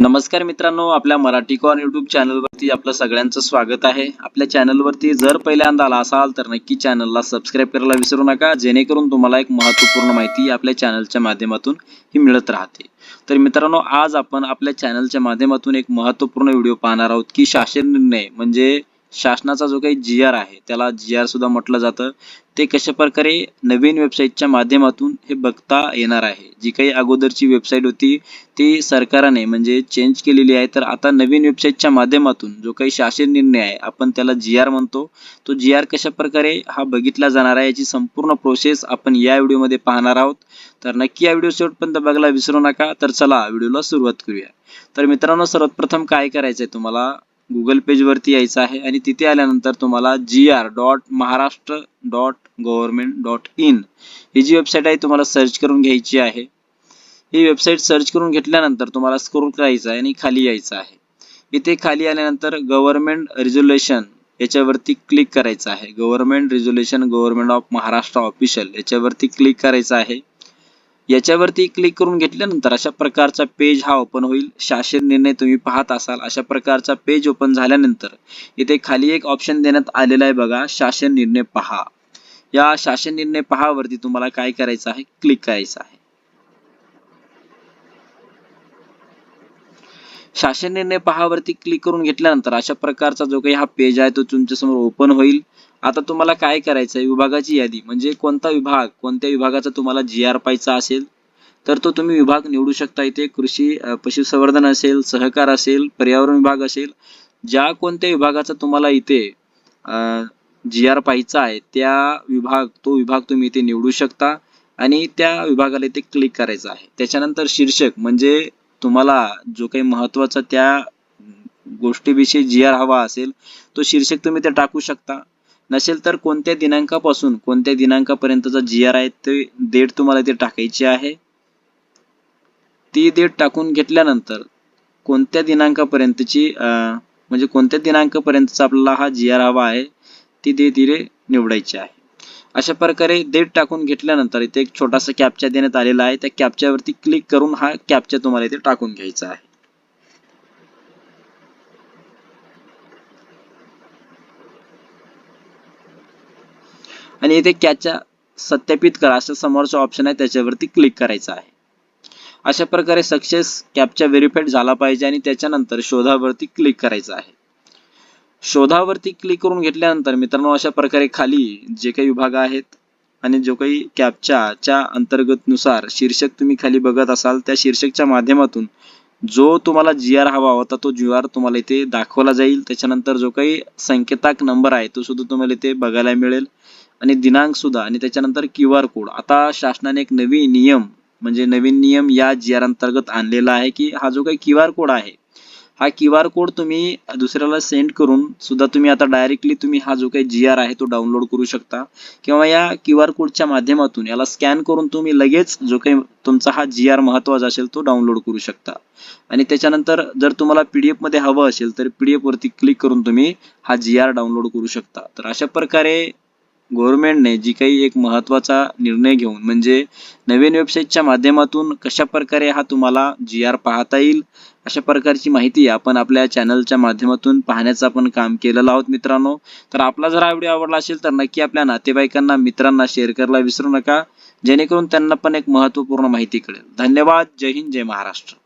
नमस्कार मित्रांनो आपल्या मराठी कॉन यूट्यूब चॅनलवरती आपलं सगळ्यांचं स्वागत आहे. आपल्या चॅनलवरती जर पहिल्यांदा आला असाल तर नक्की चॅनलला सबस्क्राईब करायला विसरू नका जेणेकरून तुम्हाला एक महत्त्वपूर्ण माहिती आपल्या चॅनलच्या माध्यमातून ही मिळत राहते. तर मित्रांनो आज आपण आपल्या चॅनलच्या माध्यमातून एक महत्त्वपूर्ण व्हिडिओ पाहणार आहोत की शासन निर्णय म्हणजे शासनाचा जो काही जी आर आहे त्याला जी आर सुद्धा म्हटलं जातं. ते कशा प्रकारे नवीन वेबसाईटच्या माध्यमातून हे बघता येणार आहे? जी काही अगोदरची वेबसाईट होती ती सरकारने म्हणजे चेंज केलेली आहे. तर आता नवीन वेबसाईटच्या माध्यमातून जो काही शासन निर्णय आहे आपण त्याला जी आर म्हणतो. तो जी आर कशा प्रकारे हा बघितला जाणार आहे याची संपूर्ण प्रोसेस आपण या व्हिडिओमध्ये पाहणार आहोत. तर नक्की या व्हिडिओ शेवटपर्यंत बघायला विसरू नका. तर चला व्हिडिओला सुरुवात करूया. तर मित्रांनो सर्वप्रथम काय करायचं आहे तुम्हाला? गुगल पेजवरती यायचं आहे. आणि तिथे आल्यानंतर तुम्हाला G R dot Maharashtra dot government dot in ही जी वेबसाईट आहे तुम्हाला सर्च करून घ्यायची आहे. ही वेबसाईट सर्च करून घेतल्यानंतर तुम्हाला स्क्रोल करायचं आहे आणि खाली यायचं आहे. इथे खाली आल्यानंतर गव्हर्नमेंट रिझोल्युशन याच्यावरती क्लिक करायचं आहे. Government resolution government of Maharashtra official याच्यावरती क्लिक करायचं आहे. याच्यावरती क्लिक करून घेतल्यानंतर अशा प्रकारचा पेज हा ओपन होईल. शासन निर्णय तुम्ही पाहत असाल. अशा प्रकारचा पेज ओपन झाल्यानंतर इथे खाली एक ऑप्शन देण्यात आलेला आहे बघा. शासन निर्णय पहा. या शासन निर्णय पहावरती तुम्हाला काय करायचं आहे? क्लिक करायचं आहे. शासन निर्णय पहावरती क्लिक करून घेतल्यानंतर अशा प्रकारचा जो काही हा पेज आहे तो तुमच्यासमोर ओपन होईल. आता तुम्हाला काय करायचं आहे विभागाची यादी म्हणजे कोणता विभाग कोणत्या विभागाचा तुम्हाला जी आर पायचा असेल तर तो तुम्ही विभाग निवडू शकता. इथे कृषी पशुसंवर्धन असेल सहकार असेल पर्यावरण विभाग असेल ज्या कोणत्या विभागाचा तुम्हाला इथे जी आर पाहायचा आहे त्या विभाग तो विभाग तुम्ही इथे निवडू शकता आणि त्या विभागाला इथे क्लिक करायचं आहे. त्याच्यानंतर शीर्षक म्हणजे तुम्हाला जो काही महत्त्वाचा त्या गोष्टीविषयी जी आर हवा असेल तो शीर्षक तुम्ही ते टाकू शकता. नसेल तर कोणत्या दिनांकापासून कोणत्या दिनांकापर्यंतचा जी आर आहे ते डेट तुम्हाला ते टाकायची आहे. ती डेट टाकून घेतल्यानंतर कोणत्या दिनांकापर्यंतची म्हणजे कोणत्या दिनांकापर्यंतचा आपल्याला हा जी आर हवा आहे ती धीरे धीरे निवडायची आहे. अशा प्रकारे डेट टाकून घेतल्यानंतर इथे एक छोटासा कॅप्चा देण्यात आलेला आहे. त्या कॅप्च्यावरती क्लिक करून हा कॅप्चा तुम्हाला इथे टाकून घ्यायचा आहे. आणि इथे कॅपचा सत्यापित करा. असं समोरचा ऑप्शन आहे त्याच्यावरती क्लिक करायचं आहे. अशा प्रकारे सक्सेस कॅपचा व्हेरीफाईड झाला पाहिजे आणि त्याच्यानंतर शोधावरती क्लिक करायचं आहे. शोधावरती क्लिक करून घेतल्यानंतर मित्रांनो अशा प्रकारे खाली जे काही विभाग आहेत आणि जो काही कॅपच्या अंतर्गत नुसार शीर्षक तुम्ही खाली बघत असाल त्या शीर्षकच्या माध्यमातून जो तुम्हाला जी आर हवा होता तो जी आर तुम्हाला इथे दाखवला जाईल. त्याच्यानंतर जो काही संकेताक नंबर आहे तो सुद्धा तुम्हाला इथे बघायला मिळेल. आणि दिनांक सुद्धा आणि त्याच्यानंतर क्यू आर कोड. आता शासनाने एक नवीन नियम म्हणजे नवीन नियम या जी आर अंतर्गत आणलेला आहे की हा जो काही क्यू आर कोड आहे हा क्यू आर कोड तुम्ही दुसऱ्याला सेंड करून सुद्धा तुम्ही आता डायरेक्टली तुम्ही हा जो काही जी आर आहे तो डाउनलोड करू शकता. किंवा या क्यू आर कोडच्या माध्यमातून याला स्कॅन करून तुम्ही लगेच जो काही तुमचा हा जी आर महत्त्वाचा असेल तो डाउनलोड करू शकता. आणि त्याच्यानंतर जर तुम्हाला पीडीएफमध्ये हवं असेल तर पीडीएफ वरती क्लिक करून तुम्ही हा जी आर डाउनलोड करू शकता. तर अशा प्रकारे गव्हर्नमेंटने जी काही एक महत्त्वाचा निर्णय घेऊन म्हणजे नवीन वेबसाईटच्या माध्यमातून कशा प्रकारे हा तुम्हाला जी आर पाहता येईल अशा प्रकारची माहिती आपण आपल्या चॅनलच्या माध्यमातून पाहण्याचं आपण काम केलेलं आहोत मित्रांनो. तर आपला जर हा व्हिडिओ आवडला असेल तर नक्की आपल्या नातेवाईकांना मित्रांना शेअर करायला विसरू नका. जेणेकरून त्यांना पण एक महत्त्वपूर्ण माहिती कळेल. धन्यवाद. जय हिंद. जय महाराष्ट्र.